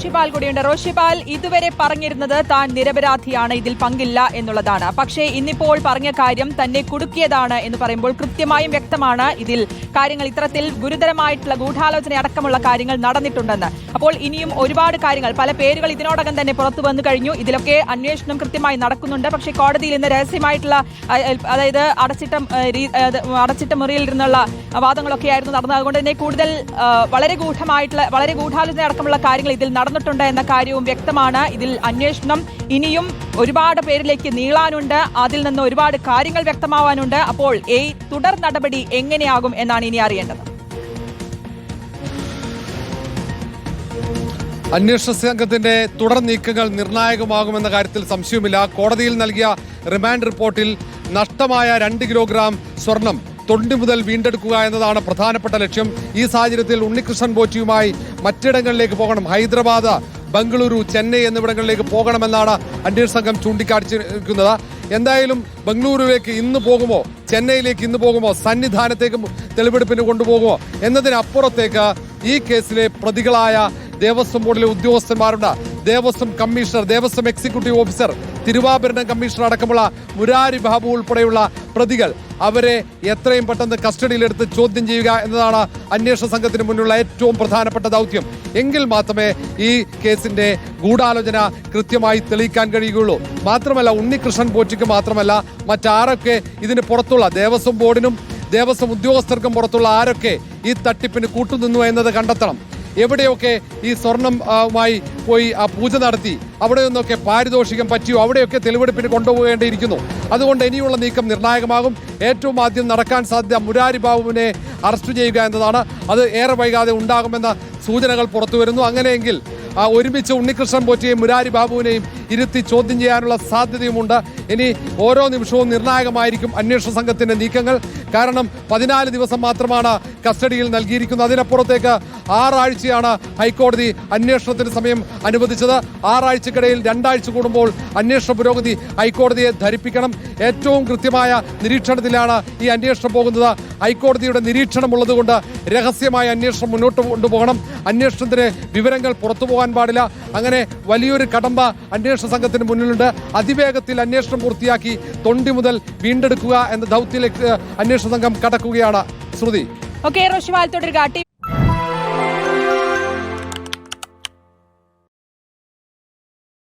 റോഷിപാൽ കൂടിയുണ്ട്. റോഷിപാൽ ഇതുവരെ പറഞ്ഞിരുന്നത് താൻ നിരപരാധിയാണ് ഇതിൽ പങ്കില്ല എന്നുള്ളതാണ്. പക്ഷേ ഇന്നിപ്പോൾ പറഞ്ഞ കാര്യം തന്നെ കുടുക്കിയതാണ് എന്ന് പറയുമ്പോൾ കൃത്യമായും വ്യക്തമാണ് ഇതിൽ കാര്യങ്ങൾ ഇത്തരത്തിൽ ഗുരുതരമായിട്ടുള്ള ഗൂഢാലോചന അടക്കമുള്ള കാര്യങ്ങൾ നടന്നിട്ടുണ്ടെന്ന്. അപ്പോൾ ഇനിയും ഒരുപാട് കാര്യങ്ങൾ പല പേരുകൾ ഇതിനോടകം തന്നെ പുറത്തു വന്നു കഴിഞ്ഞു. ഇതിലൊക്കെ അന്വേഷണം കൃത്യമായി നടക്കുന്നുണ്ട്. പക്ഷേ കോടതിയിൽ ഇന്ന് രഹസ്യമായിട്ടുള്ള അതായത് അടച്ചിട്ട അടച്ചിട്ട മുറിയിൽ ഇരുന്നുള്ള വാദങ്ങളൊക്കെ ആയിരുന്നു നടന്നത്. അതുകൊണ്ട് തന്നെ കൂടുതൽ വളരെ ഗൂഢമായിട്ടുള്ള വളരെ ഗൂഢാലോചന അടക്കമുള്ള കാര്യങ്ങൾ ഇതിൽ നടന്നിട്ടുണ്ട് എന്ന കാര്യവും വ്യക്തമാണ്. ഇതിൽ അന്വേഷണം ഇനിയും ഒരുപാട് പേരിലേക്ക് നീളാനുണ്ട്. അതിൽ നിന്ന് ഒരുപാട് കാര്യങ്ങൾ വ്യക്തമാവാനുണ്ട്. അപ്പോൾ ഈ തുടർ നടപടി എങ്ങനെയാകും എന്നാണ് ഇനി അറിയേണ്ടത്. അന്വേഷണ സംഘത്തിന്റെ തുടർ നീക്കങ്ങൾ നിർണായകമാകുമെന്ന കാര്യത്തിൽ സംശയവുമില്ല. കോടതിയിൽ നൽകിയ റിമാൻഡ് റിപ്പോർട്ടിൽ നഷ്ടമായ രണ്ട് കിലോഗ്രാം സ്വർണം തൊണ്ടി മുതൽ വീണ്ടെടുക്കുക എന്നതാണ് പ്രധാനപ്പെട്ട ലക്ഷ്യം. ഈ സാഹചര്യത്തിൽ ഉണ്ണികൃഷ്ണൻ പോറ്റിയുമായി മറ്റിടങ്ങളിലേക്ക് പോകണം. ഹൈദരാബാദ് ബംഗളൂരു ചെന്നൈ എന്നിവിടങ്ങളിലേക്ക് പോകണമെന്നാണ് അന്വേഷണ സംഘം ചൂണ്ടിക്കാണിച്ചിരിക്കുന്നത് എന്തായാലും ബംഗളൂരുവിലേക്ക് ഇന്ന് പോകുമോ? ചെന്നൈയിലേക്ക് ഇന്ന് പോകുമോ? സന്നിധാനത്തേക്ക് തെളിവെടുപ്പിന് കൊണ്ടുപോകുമോ? എന്നതിനപ്പുറത്തേക്ക് ഈ കേസിലെ പ്രതികളായ ദേവസ്വം ബോർഡിലെ ഉദ്യോഗസ്ഥന്മാരുണ്ട്. Devaswom commissioner Devaswom executive officer Thiruvabharanam commissioner അടക്കമുള്ള മുരാരി ബാബു ഉൾപ്പെടെയുള്ള പ്രതികൾ അവരെ എത്രയും പെട്ടെന്ന് കസ്റ്റഡിയിലെടുത്ത് ചോദ്യം ചെയ്യുക എന്നതാണ് അന്വേഷണ സംഘത്തിന് മുന്നിലുള്ള ഏറ്റവും പ്രധാനപ്പെട്ട ദൗത്യം. എങ്കിൽ മാത്രമേ ഈ കേസിന്റെ ഗൂഢാലോചന കൃത്യമായി തെളിയിക്കാൻ കഴിയുകയുള്ളൂ. മാത്രമല്ല ഉണ്ണികൃഷ്ണൻ പോറ്റിക്ക് മാത്രമല്ല മറ്റാരൊക്കെ ഇതിന് പുറത്തുള്ള ദേവസ്വം ബോർഡിനും ദേവസ്വം ഉദ്യോഗസ്ഥർക്കും പുറത്തുള്ള ആരൊക്കെ ഈ തട്ടിപ്പിന് കൂട്ടുനിന്നു എന്നത് കണ്ടെത്തണം. എവിടെയൊക്കെ ഈ സ്വർണമായി പോയി ആ പൂജ നടത്തി അവിടെ നിന്നൊക്കെ പാരിതോഷികം പറ്റിയോ? അവിടെയൊക്കെ തെളിവെടുപ്പിന് കൊണ്ടുപോകേണ്ടിയിരിക്കുന്നു. അതുകൊണ്ട് ഇനിയുള്ള നീക്കം നിർണായകമാകും. ഏറ്റവും ആദ്യം നടക്കാൻ സാധ്യത മുരാരി ബാബുവിനെ അറസ്റ്റ് ചെയ്യുക എന്നതാണ്. അത് ഏറെ വൈകാതെ ഉണ്ടാകുമെന്ന സൂചനകൾ പുറത്തു വരുന്നു അങ്ങനെയെങ്കിൽ ഒരുമിച്ച് ഉണ്ണികൃഷ്ണൻ പോറ്റിയെയും മുരാരി ബാബുവിനെയും ഇരുത്തി ചോദ്യം ചെയ്യാനുള്ള സാധ്യതയുമുണ്ട്. ഇനി ഓരോ നിമിഷവും നിർണായകമായിരിക്കും അന്വേഷണ സംഘത്തിന്റെ നീക്കങ്ങൾ. കാരണം പതിനാല് ദിവസം മാത്രമാണ് കസ്റ്റഡിയിൽ നൽകിയിരിക്കുന്നത്. അതിനപ്പുറത്തേക്ക് ആറാഴ്ചയാണ് ഹൈക്കോടതി അന്വേഷണത്തിന് സമയം അനുവദിച്ചത്. ആറാഴ്ചക്കിടയിൽ രണ്ടാഴ്ച കൂടുമ്പോൾ അന്വേഷണ പുരോഗതി ഹൈക്കോടതിയെ ധരിപ്പിക്കണം. ഏറ്റവും കൃത്യമായ നിരീക്ഷണത്തിലാണ് ഈ അന്വേഷണം പോകുന്നത്. ഹൈക്കോടതിയുടെ നിരീക്ഷണം ഉള്ളതുകൊണ്ട് രഹസ്യമായ അന്വേഷണം മുന്നോട്ട് കൊണ്ടുപോകണം. അന്വേഷണത്തിന് വിവരങ്ങൾ പുറത്തു പോകാൻ പാടില്ല. അങ്ങനെ വലിയൊരു കടമ്പ അന്വേഷണ സംഘത്തിന് മുന്നിലുണ്ട്. അതിവേഗത്തിൽ അന്വേഷണം പൂർത്തിയാക്കി തൊണ്ടി മുതൽ വീണ്ടെടുക്കുക എന്ന ദൗത്യത്തിലേക്ക് അന്വേഷണ സംഘം കടക്കുകയാണ്. ശ്രുതി. ഓക്കെ തുടരുക.